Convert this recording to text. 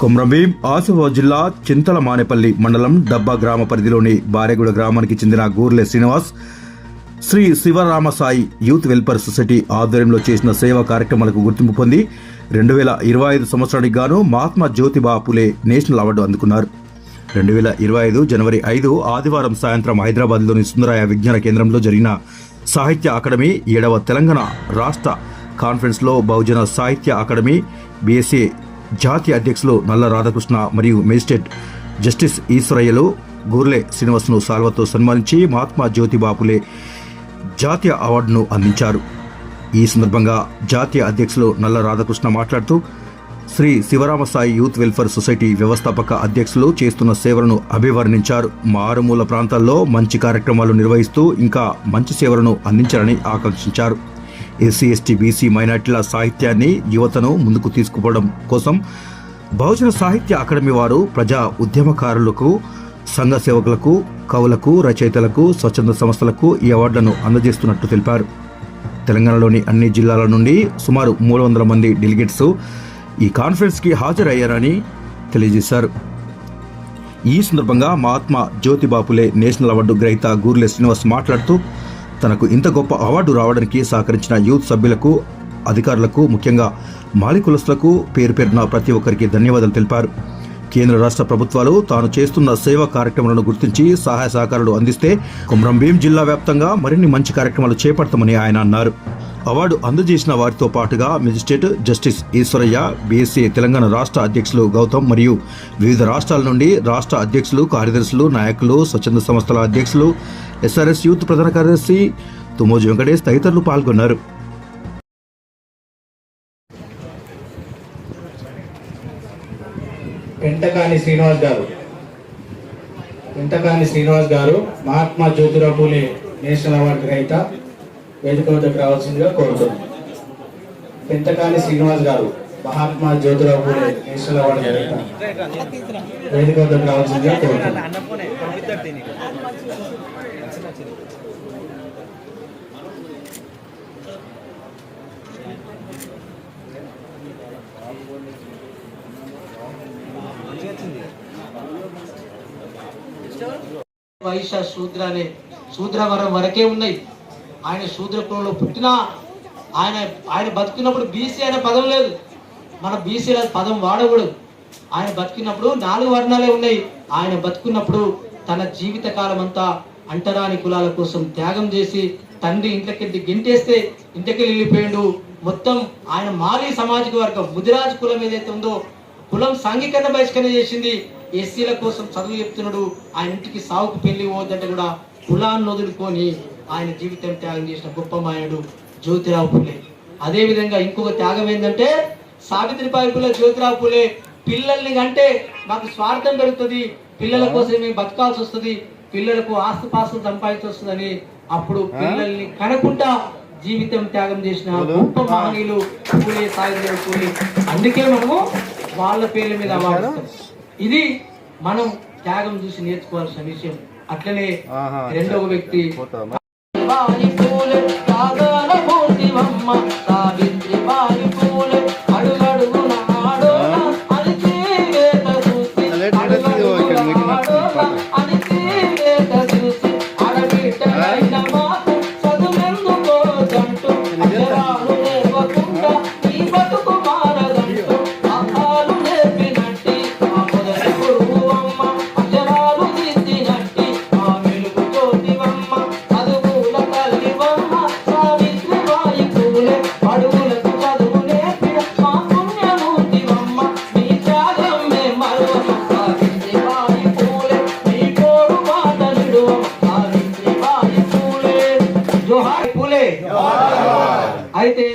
కొమ్రంభీం ఆసిఫాబాద్ జిల్లా చింతల మానేపల్లి మండలం డబ్బా గ్రామ పరిధిలోని బారెగూడ గ్రామానికి చెందిన Gurle Srinivas Sri Sivaramasai youth welfare society ఆధ్వర్యంలో చేసిన సేవా కార్యక్రమాలకు గుర్తింపు పొంది రెండు వేల ఇరవై ఐదు సంవత్సరానికి గాను మహాత్మా జ్యోతిబా పులే నేషనల్ అవార్డు అందుకున్నారు. రెండు వేల ఇరవై ఐదు జనవరి ఐదు ఆదివారం సాయంత్రం హైదరాబాద్లోని సుందరాయ విజ్ఞాన కేంద్రంలో జరిగిన సాహిత్య అకాడమీ ఏడవ తెలంగాణ రాష్ట్ర కాన్ఫరెన్స్లో బహుజన సాహిత్య అకాడమీ బీఎస్ఏ జాతీయ అధ్యక్షులు నల్ల రాధాకృష్ణ మరియు మేజిస్ట్రేట్ జస్టిస్ ఈశ్వరయ్యలు గోర్లే శ్రీనివాస్ను సాల్వతో సన్మానించి మహాత్మా జ్యోతిబా పులే జాతీయ అవార్డును అందించారు. ఈ సందర్భంగా జాతీయ అధ్యక్షులు నల్ల రాధాకృష్ణ మాట్లాడుతూ Sri Sivaramasai youth welfare society వ్యవస్థాపక అధ్యక్షులు చేస్తున్న సేవలను అభివర్ణించారు. మారుమూల ప్రాంతాల్లో మంచి కార్యక్రమాలు నిర్వహిస్తూ ఇంకా మంచి సేవలను అందించాలని ఆకాంక్షించారు. ఎస్సీ ఎస్టీ బీసీ మైనార్టీల సాహిత్యాన్ని యువతను ముందుకు తీసుకుపోవడం కోసం బహుజన సాహిత్య అకాడమీ వారు ప్రజా ఉద్యమకారులకు సంఘ సేవకులకు కవులకు రచయితలకు స్వచ్ఛంద సంస్థలకు ఈ అవార్డులను అందజేస్తున్నట్టు తెలిపారు. తెలంగాణలోని అన్ని జిల్లాల నుండి సుమారు మూడు వందల మంది డెలిగేట్స్ ఈ కాన్ఫరెన్స్కి హాజరయ్యారని తెలియజేశారు. ఈ సందర్భంగా మహాత్మా జ్యోతిబాపులే నేషనల్ అవార్డు గ్రహీత గూర్లే శ్రీనివాస్ మాట్లాడుతూ తనకు ఇంత గొప్ప అవార్డు రావడానికి సహకరించిన యూత్ సభ్యులకు అధికారులకు ముఖ్యంగా మాలికులస్లకు పేరు పేరున ప్రతి ఒక్కరికి ధన్యవాదాలు తెలిపారు. కేంద్ర రాష్ట్ర ప్రభుత్వాలు తాను చేస్తున్న సేవా కార్యక్రమాలను గుర్తించి సహాయ సహకారాలు అందిస్తే కొమరంభీం జిల్లా వ్యాప్తంగా మరిన్ని మంచి కార్యక్రమాలు చేపడతామని ఆయన అన్నారు. అవార్డు అందజేసిన వారితో పాటుగా magistrate justice Eshwaraiah BSC Telangana రాష్ట్ర అధ్యక్షులు గౌతమ్ మరియు వివిధ రాష్ట్రాల నుండి రాష్ట్ర అధ్యక్షులు కార్యదర్శులు నాయకులు స్వచ్ఛంద సంస్థల అధ్యక్షులు ఎస్ఆర్ఎస్ యూత్ ప్రధాన కార్యదర్శి తుమోజు వెంకటేష్ తదితరులు పాల్గొన్నారు. పెంటకాని శ్రీనివాస్ గారు. పెంటకాని శ్రీనివాస్ గారు మహాత్మా జ్యోతిరావు పూలే నేషనల్ అవార్డు గ్రహీత. వేదిక వద్దకు రావాల్సిందిగా కోరుతున్నాం పెంతకాని శ్రీనివాస్ గారు మహాత్మా జ్యోతిరావు పూలే నేషనల్ అవార్డు వేదిక వద్దకు రావాల్సిందిగా కోరుతున్నాం వైశ్య శూద్ర అనే శూద్రవరం వరకే ఉన్నాయి. ఆయన శూద్ర కులంలో పుట్టినా ఆయన ఆయన బతుకున్నప్పుడు బీసీ అనే పదం లేదు. మన బీసీ పదం వాడకూడదు. ఆయన బతికినప్పుడు నాలుగు వర్ణాలే ఉన్నాయి. ఆయన బతుకున్నప్పుడు తన జీవిత కాలం అంతా అంటరాని కులాల కోసం త్యాగం చేసి తండ్రి ఇంట్లోకి గెంటేస్తే ఇంటికి వెళ్ళిపోయాడు. మొత్తం ఆయన మాలి సామాజిక వర్గం ముదిరాజ్ కులం ఏదైతే ఉందో కులం సాంఘికరణ బహిష్కరణ చేసింది. ఎస్సీల కోసం చదువు చెప్తున్నాడు. ఆయన ఇంటికి సావుకు పెళ్ళి పోవద్దంటే కూడా కులాన్ని వదులుకొని ఆయన జీవితం త్యాగం చేసిన గొప్ప మాయడు జ్యోతిరావు పులే. అదే విధంగా ఇంకొక త్యాగం ఏంటంటే సావిత్రిబాయి పులే జ్యోతిరావు పులే. పిల్లల్ని కంటే మాకు స్వార్థం పెరుగుతుంది. పిల్లల కోసం మేము బతకాల్సి వస్తుంది. పిల్లలకు ఆస్తుపాస్తులు సంపాదించి వస్తుందని అప్పుడు పిల్లల్ని కనకుండా జీవితం త్యాగం చేసిన గొప్ప మహనీయులు పూలే సాయిదేవ్ పూలే. అందుకే మనము వాళ్ళ పేర్ల మీద అవార్డు. ఇది మనం త్యాగం చూసి నేర్చుకోవాల్సిన విషయం. అట్లనే రెండవ వ్యక్తి సావిత్రిబాయి పూలే త్యాగాల మూర్తివమ్మ సావిత్రిబాయి పూలే అయితే